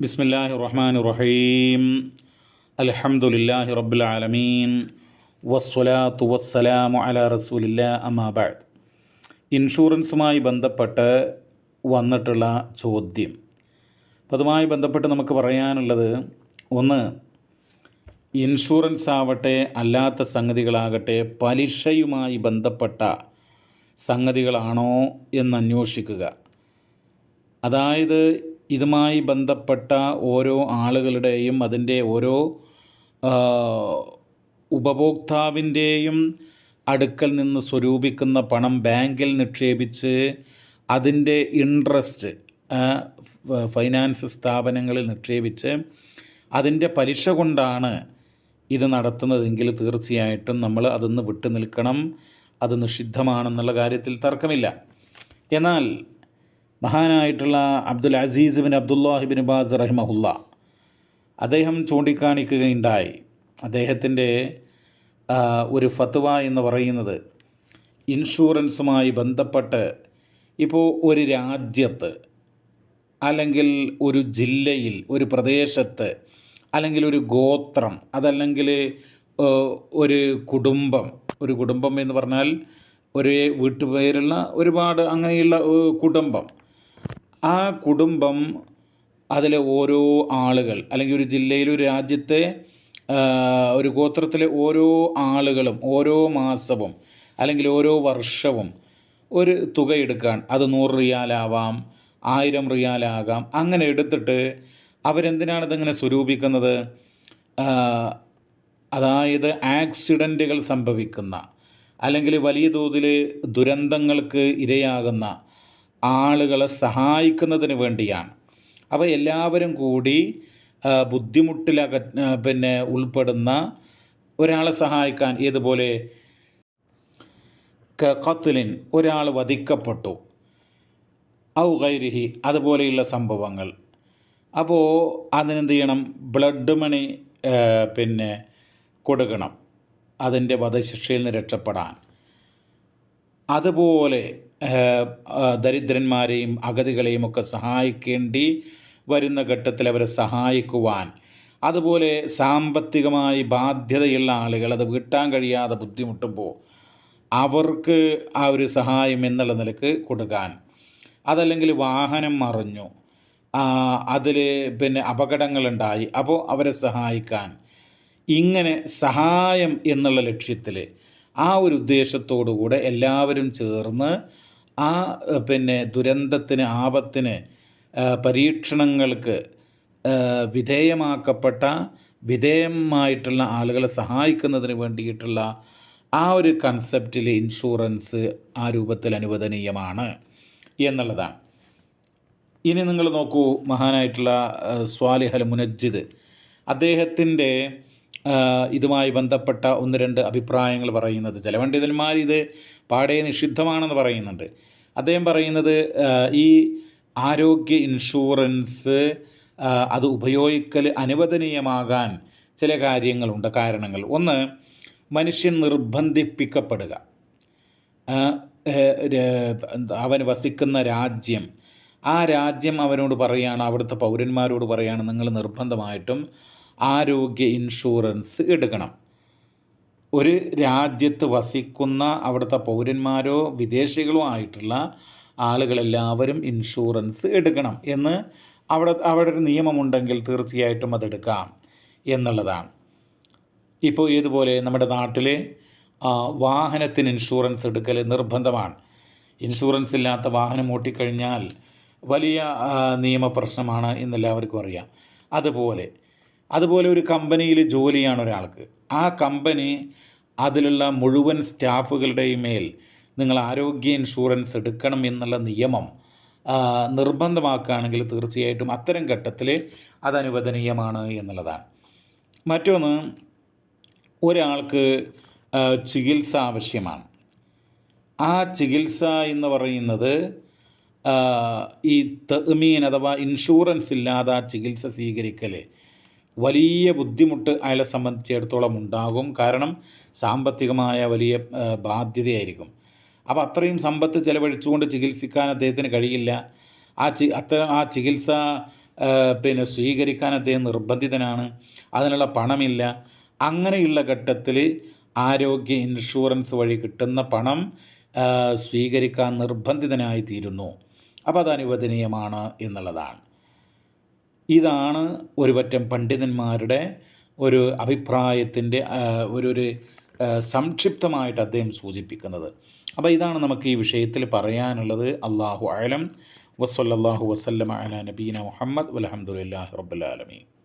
ബിസ്മില്ലാഹി റഹ്മാൻ റഹീം അലഹമുല്ലാഹി റബുലാലമീൻ വസ്വലാത്തു വസ്സലാമു അല റസൂലില്ല അമാബാദ് ഇൻഷുറൻസുമായി ബന്ധപ്പെട്ട് വന്നിട്ടുള്ള ചോദ്യം. അപ്പോൾ അതുമായി ബന്ധപ്പെട്ട് നമുക്ക് പറയാനുള്ളത് ഒന്ന് ഇൻഷുറൻസ് ആവട്ടെ അല്ലാത്ത സംഗതികളാകട്ടെ പലിശയുമായി ബന്ധപ്പെട്ട സംഗതികളാണോ എന്ന് അന്വേഷിക്കുക അതായത് ഇതുമായി ബന്ധപ്പെട്ട ഓരോ ആളുകളുടെയും അതിന്റെ ഓരോ ഉപഭോക്താവിന്റെയും അടുക്കൽ നിന്ന് സ്വരൂപിക്കുന്ന പണം ബാങ്കിൽ നിക്ഷേപിച്ച് അതിന്റെ ഇൻട്രസ്റ്റ് ഫൈനാൻസ് സ്ഥാപനങ്ങളിൽ നിക്ഷേപിച്ച് അതിന്റെ പലിശ കൊണ്ടാണ് ഇത് നടത്തുന്നതെങ്കിൽ തീർച്ചയായിട്ടും നമ്മൾ അതിന്ന് വിട്ടു നിൽക്കണം അത് നിഷിദ്ധമാണെന്നുള്ള കാര്യത്തിൽ തർക്കമില്ല. എന്നാൽ മഹാനായിട്ടുള്ള Abdul Aziz bin Abdullah bin Baz റഹിമഹുല്ല. അദ്ദേഹം ചൂണ്ടിക്കാണിക്കുകയുണ്ടായി. അദ്ദേഹത്തിന്റെ ഒരു ഫത്വ എന്ന് പറയുന്നത് ഇൻഷുറൻസുമായി ബന്ധപ്പെട്ട് ഇപ്പോൾ ഒരു രാജ്യത്ത് അല്ലെങ്കിൽ ഒരു ജില്ലയിൽ ഒരു പ്രദേശത്ത് അല്ലെങ്കിൽ ഒരു ഗോത്രം അതല്ലെങ്കിൽ ഒരു കുടുംബം ഒരു കുടുംബം എന്ന് പറഞ്ഞാൽ ഒരേ വീട്ടുപേരുള്ള ഒരുപാട് അങ്ങനെയുള്ള കുടുംബം. ആ കുടുംബം അതിലെ ഓരോ ആളുകൾ അല്ലെങ്കിൽ ഒരു ജില്ലയിൽ ഒരു രാജ്യത്തെ ഒരു ഗോത്രത്തിലെ ഓരോ ആളുകളും ഓരോ മാസവും അല്ലെങ്കിൽ ഓരോ വർഷവും ഒരു തുക എടുക്കാൻ അത് നൂറ് റിയാലാവാം ആയിരം റിയാലാകാം. അങ്ങനെ എടുത്തിട്ട് അവരെന്തിനാണ് ഇതിങ്ങനെ സ്വരൂപിക്കുന്നത്? അതായത് ആക്സിഡന്റുകൾ സംഭവിക്കുന്ന അല്ലെങ്കിൽ വലിയ തോതിൽ ദുരന്തങ്ങൾക്ക് ഇരയാകുന്ന ആളുകളെ സഹായിക്കുന്നതിന് വേണ്ടിയാണ്. അപ്പോൾ എല്ലാവരും കൂടി ബുദ്ധിമുട്ടിലക പിന്നെ ഉൾപ്പെടുന്ന ഒരാളെ സഹായിക്കാൻ ഇതുപോലെ കത്തലിൻ ഒരാൾ വധിക്കപ്പെട്ടു. ഔ ഗൈരിഹി അതുപോലെയുള്ള സംഭവങ്ങൾ. അപ്പോൾ അതിനെന്ത് ചെയ്യണം? ബ്ലഡ് മണി പിന്നെ കൊടുക്കണം. അതിന്റെ വധശിക്ഷയിൽ നിന്ന് രക്ഷപ്പെടാൻ. അതുപോലെ ദരിദ്രന്മാരെയും അഗതികളെയും ഒക്കെ സഹായിക്കേണ്ടി വരുന്ന ഘട്ടത്തിൽ അവരെ സഹായിക്കുവാൻ. അതുപോലെ സാമ്പത്തികമായി ബാധ്യതയുള്ള ആളുകൾ അത് വീട്ടാൻ കഴിയാതെ ബുദ്ധിമുട്ടുമ്പോൾ അവർക്ക് ആ ഒരു സഹായം എന്നുള്ള നിലയ്ക്ക് കൊടുക്കാൻ. അതല്ലെങ്കിൽ വാഹനം മറിഞ്ഞു. അതിൽ പിന്നെ അപകടങ്ങളുണ്ടായി. അപ്പോൾ അവരെ സഹായിക്കാൻ. ഇങ്ങനെ സഹായം എന്നുള്ള ലക്ഷ്യത്തിൽ ആ ഒരു ഉദ്ദേശത്തോടു കൂടെ എല്ലാവരും ചേർന്ന് ആ പിന്നെ ദുരന്തത്തിന് ആപത്തിന് പരീക്ഷണങ്ങൾക്ക് വിധേയമാക്കപ്പെട്ട വിധേയമായിട്ടുള്ള ആളുകളെ സഹായിക്കുന്നതിന് വേണ്ടിയിട്ടുള്ള ആ ഒരു കൺസെപ്റ്റിൽ ഇൻഷുറൻസ് ആ രൂപത്തിൽ അനുവദനീയമാണ് എന്നുള്ളതാണ്. ഇനി നിങ്ങൾ നോക്കൂ മഹാനായിട്ടുള്ള സ്വാലിഹൽ സ്വാലിഹ് മുനജ്ജിദ്. അദ്ദേഹത്തിന്റെ ഇതുമായി ബന്ധപ്പെട്ട ഒന്ന് രണ്ട് അഭിപ്രായങ്ങൾ പറയുന്നത്. ചില പണ്ഡിതന്മാർ ഇത് പാടെ നിഷിദ്ധമാണെന്ന് പറയുന്നുണ്ട്. അദ്ദേഹം പറയുന്നത് ഈ ആരോഗ്യ ഇൻഷുറൻസ് അത് ഉപയോഗിക്കൽ അനുവദനീയമാകാൻ ചില കാര്യങ്ങളുണ്ട് കാരണങ്ങൾ. ഒന്ന് മനുഷ്യൻ നിർബന്ധിപ്പിക്കപ്പെടുക. അവൻ വസിക്കുന്ന രാജ്യം ആ രാജ്യം അവനോട് പറയുകയാണ് അവിടുത്തെ പൗരന്മാരോട് പറയുകയാണ് നിങ്ങൾ നിർബന്ധമായിട്ടും ആരോഗ്യ ഇൻഷുറൻസ് എടുക്കണം. ഒരു രാജ്യത്ത് വസിക്കുന്ന അവിടുത്തെ പൗരന്മാരോ വിദേശികളോ ആയിട്ടുള്ള ആളുകളെല്ലാവരും ഇൻഷുറൻസ് എടുക്കണം എന്ന് അവിടെ അവിടെ ഒരു നിയമമുണ്ടെങ്കിൽ തീർച്ചയായിട്ടും അതെടുക്കാം എന്നുള്ളതാണ്. ഇപ്പോൾ ഇതുപോലെ നമ്മുടെ നാട്ടിൽ വാഹനത്തിന് ഇൻഷുറൻസ് എടുക്കൽ നിർബന്ധമാണ്. ഇൻഷുറൻസ് ഇല്ലാത്ത വാഹനം ഓട്ടിക്കഴിഞ്ഞാൽ വലിയ നിയമപ്രശ്നമാണ് എന്നെല്ലാവർക്കും അറിയാം. അതുപോലെ അതുപോലെ ഒരു കമ്പനിയിൽ ജോലിയാണ് ഒരാൾക്ക്. ആ കമ്പനി അതിലുള്ള മുഴുവൻ സ്റ്റാഫുകളുടെയും മേൽ നിങ്ങൾ ആരോഗ്യ ഇൻഷുറൻസ് എടുക്കണം എന്നുള്ള നിയമം നിർബന്ധമാക്കുകയാണെങ്കിൽ തീർച്ചയായിട്ടും അത്തരം ഘട്ടത്തിൽ അത് അനുവദനീയമാണ് എന്നുള്ളതാണ്. മറ്റൊന്ന് ഒരാൾക്ക് ചികിത്സ ആവശ്യമാണ്. ആ ചികിത്സ എന്ന് പറയുന്നത് ഈ തെമീൻ അഥവാ ഇൻഷുറൻസ് ഇല്ലാതെ ആ ചികിത്സ സ്വീകരിക്കൽ വലിയ ബുദ്ധിമുട്ട് അയാളെ സംബന്ധിച്ചിടത്തോളം ഉണ്ടാകും. കാരണം സാമ്പത്തികമായ വലിയ ബാധ്യതയായിരിക്കും. അപ്പോൾ അത്രയും സമ്പത്ത് ചിലവഴിച്ചുകൊണ്ട് ചികിത്സിക്കാൻ അദ്ദേഹത്തിന് കഴിയില്ല. ആ ചി അത്തരം ആ ചികിത്സ പിന്നെ സ്വീകരിക്കാൻ അദ്ദേഹം നിർബന്ധിതനാണ്. അതിനുള്ള പണമില്ല. അങ്ങനെയുള്ള ഘട്ടത്തിൽ ആരോഗ്യ ഇൻഷുറൻസ് വഴി കിട്ടുന്ന പണം സ്വീകരിക്കാൻ നിർബന്ധിതനായി തീരുന്നു അപ്പോൾ അത് അനുവദനീയമാണ് എന്നുള്ളതാണ്. ഇതാണ് ഒരു പറ്റം പണ്ഡിതന്മാരുടെ ഒരു അഭിപ്രായത്തിന്റെ ഒരു ഒരു സംക്ഷിപ്തമായിട്ട് അദ്ദേഹം സൂചിപ്പിക്കുന്നത്. അപ്പോൾ ഇതാണ് നമുക്ക് ഈ വിഷയത്തിൽ പറയാനുള്ളത്. അള്ളാഹു അലം വസല്ലാഹു വസല്ലമ അല നബീന മുഹമ്മദ്. വലഹമുല്ലാ റബ്ബുലാലമീൻ